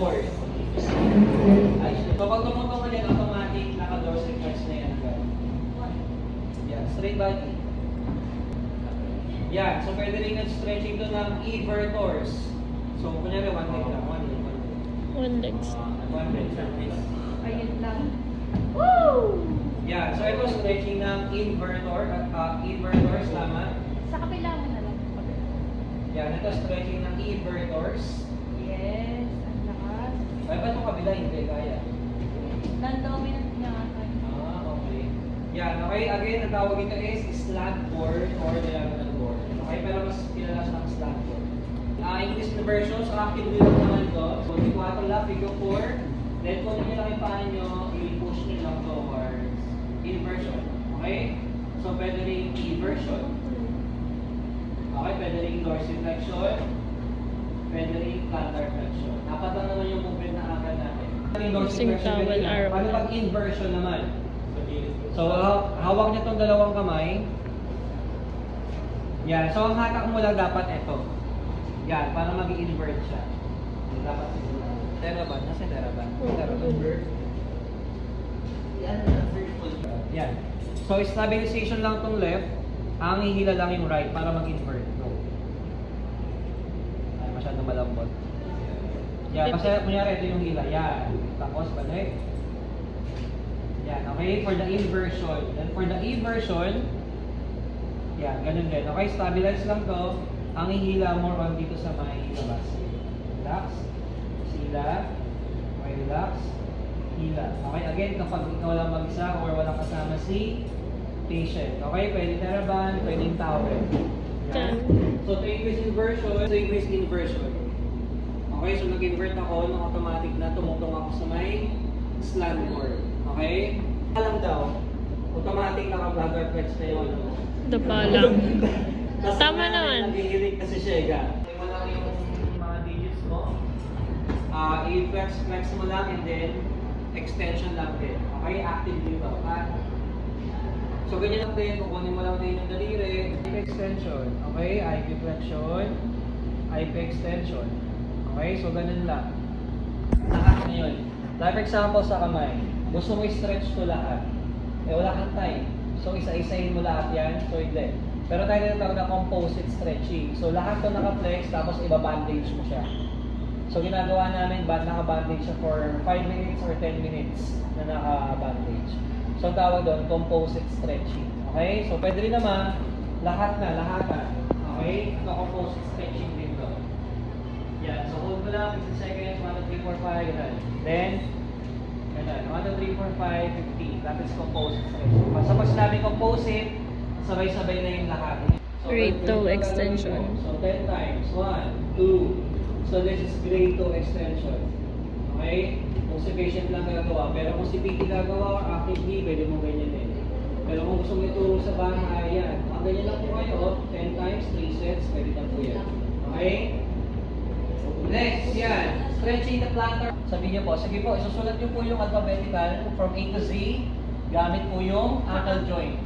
Ay, so pag tumutong ka dyan, automatic naka-dorsal flex na yan. Yan, straight body. Yan, so pwede rin stretching to ng invertors. So, kunyari, one leg lang, one leg, one leg. One. Uh, leg. Ayun lang. Woo! Yan, so ito stretching ng invertor, uh, invertors, tama? Sa kapila mo na lang. Yan, ito stretching ng invertors. Yes. Ay, ba't itong kabila hindi kaya? Non-dominant niya nga. Ah, okay. Yan, okay. Again, ang tawag ito is slant board or diagonal board. Okay, pero mas kilala siya ng slant board. Ah, English na version, so active wheel naman ito. So, di 4 lang, figure 4. Then, kung hindi lang yung paa nyo, i-push nyo lang towards inversion. Okay? So, pwede rin inversion. Okay, pwede rin dorsiflexion. Pwede rin plantar flexion. Apat lang naman yung movement Using towel arm. Paano pag inversion naman? So, ha- hawak niyo tong dalawang kamay. Yan. So, ang hatak mo lang dapat ito. Yan, para mag-invert siya. Dapat siguro. Teraban. Nasa teraban? Teraban. Yan. So, stabilization lang tong left. Ang hihila lang yung right para mag-invert. Go. Ay, masyadong malambot. Yan, kasi kunyari ito yung hila. Yan. Tapos, balik. Yan, okay? For the inversion. Then for the inversion, yan, ganun din. Okay, stabilize lang to. Ang hihila more on dito sa may labas. Relax. Sila. Okay, relax. Hila. Okay, again, kapag ikaw lang mag-isa or walang kasama si patient. Okay, pwede teraban, pwedeng towel. Yan. So, to increase inversion, to increase inversion. Okay, so nag-invert ako, nung automatic na tumutong ako sa may slant board. Okay? Alam daw, automatic naka-bladder flex na yun. Dapa lang. Tapos Tama na naman. Naghihilig kasi siya, ga. Mo lang yung mga digits mo. Ah, i-flex flex mo lang and then extension lang din. Okay? Active dito. Ha? So, ganyan lang din. Kukunin mo lang din yung daliri. IP extension. Okay? IP flexion. IP extension. Okay? So, ganun lang. Lahat ngayon. Like for example sa kamay. Gusto mo i-stretch to lahat. Eh, wala kang time. So, isa-isahin mo lahat yan. So, hindi. Pero tayo tinatawag na composite stretching. So, lahat to naka-flex, tapos iba-bandage mo siya. So, ginagawa namin, ba, naka-bandage siya for 5 minutes or 10 minutes na naka-bandage. So, tawag doon, composite stretching. Okay? So, pwede rin naman, lahat na, lahat na. Okay? Ito, composite stretching din to. Yan. So, hold mo lang, 15 seconds, 1, 2, 3, 4, 5, ganun. Then, ganun. 1, 2, 3, 4, 5, 15. That is composite stretching. Basta pag sinabi composite, sabay-sabay na yung lahat. So, Great toe ganito extension. gagawin mo. So, 10 times. 1, 2. So, this is great toe extension. Okay? Kung si patient lang gagawa. Pero kung si PT gagawa or actively, pwede mo ganyan din. Pero kung gusto mo ituro sa bahay, yan. Ang ganyan lang po kayo, oh. 10 times, 3 sets, pwede na po yan. Okay? Next, yan. Stretching the plantar. Sabi niyo po, sige po, isusulat niyo po yung alphabetical from A to Z. Gamit po yung ankle joint.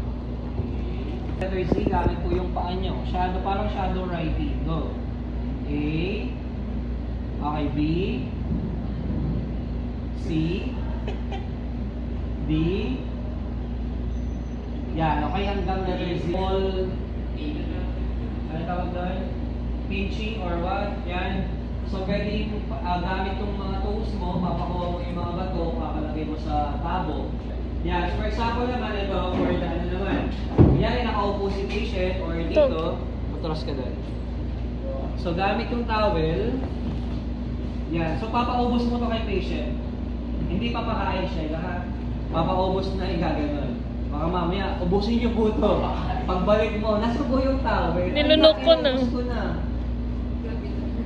Letter Z, gamit po yung paa niyo. Shadow, parang shadow writing. Go. A. Okay, B. C. D. Yan, okay hanggang letter Z. Small. Ano tawag doon? Pinching or what? Yan. So, pwede yung uh, gamit yung mga toes mo, papakuha mo yung mga bato, papalagay mo sa tabo. Yan. So, for example naman, ito, for the ano naman. Yan, nakaupo si patient or dito, matras ka doon. So, gamit yung towel. Yan. So, papaubos mo to kay patient. Hindi papakain siya, lahat. Papaubos na igaganon. Baka mamaya, ubusin niyo po to. Pagbalik mo, nasa po yung towel. Nilunok ko na. Na.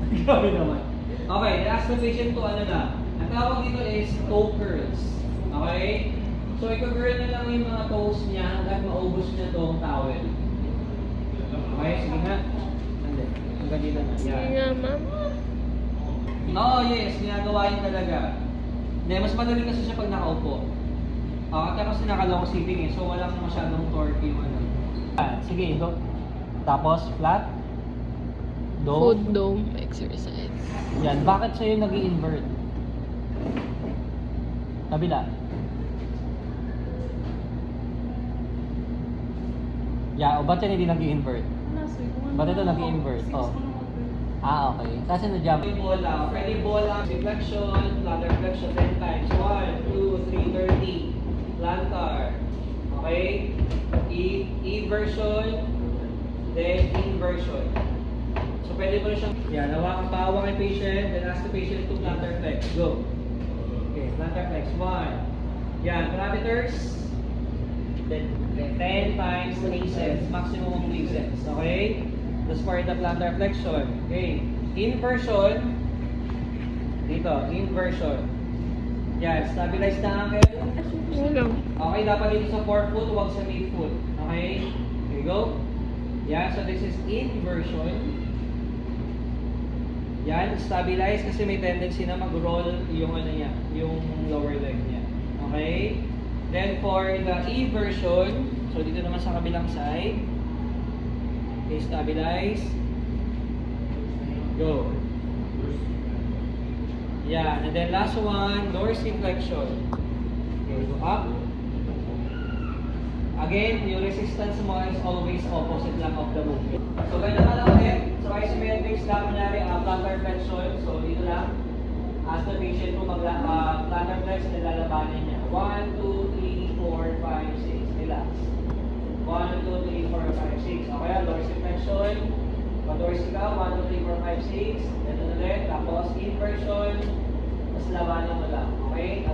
Grabe naman. Okay, ask the patient to ano na. Ang tawag dito is toe curls. Okay? So, ika-curl na lang yung mga toes niya hanggang maubos niya tong towel. Okay, sige nga. Hanggang dito na. Sige Yan. nga, ma'am. Oo, yes. Ginagawa yun talaga. Hindi, mas madali kasi siya pag nakaupo. Uh, kasi naka-long sitting eh. So, walang masyadong torque yung ano. Sige, do. Tapos, flat. Do. Food dome exercise. Yan, bakit siya yung nag invert Kabila. Yeah, o ba't yan hindi nag-invert? Ba't ito nag-invert? Oh. Ah, okay. Kasi na-jump. Yung bola, pwede bola, deflection, plantar flexion 10 times. 1, 2, 3, 30. Plantar. Okay? E, E-version, then inversion. Pwede mo na siyang, yan, hawakan pa, hawakan yung patient, then ask the patient to plantar flex. Go. Okay, plantar flex. 1. Yan, parameters. Then, then 10 times 3 sets, maximum of 3 sets. Okay? That's for the plantar flexion. Okay. Inversion. Dito, inversion. Yan, stabilize the ankle. Okay, dapat dito sa forefoot, huwag sa midfoot. Okay? Here you go. Yan, so this is inversion. Yan, stabilize kasi may tendency na mag-roll yung ano niya, yung lower leg niya. Okay? Then for the eversion, so dito naman sa kabilang side, okay, stabilize. Go. Yan, and then last one, dorsiflexion. Go up. Again, yung resistance mo is always opposite lang of the movement. So, ganyan ka lang ulit. So, isometrics lang, kunyari, uh, plantar flexion. So, dito lang. As the patient mo mag uh, plantar flex, nilalabanan niya. 1, 2, 3, 4, 5, 6. Relax. 1, 2, 3, 4, 5, 6. Okay, dorsiflexion. Pag-dorsi ka, 1, 2, 3, 4, 5, 6. Ganun ulit. Tapos, inversion. Tapos, labanan mo lang. Okay?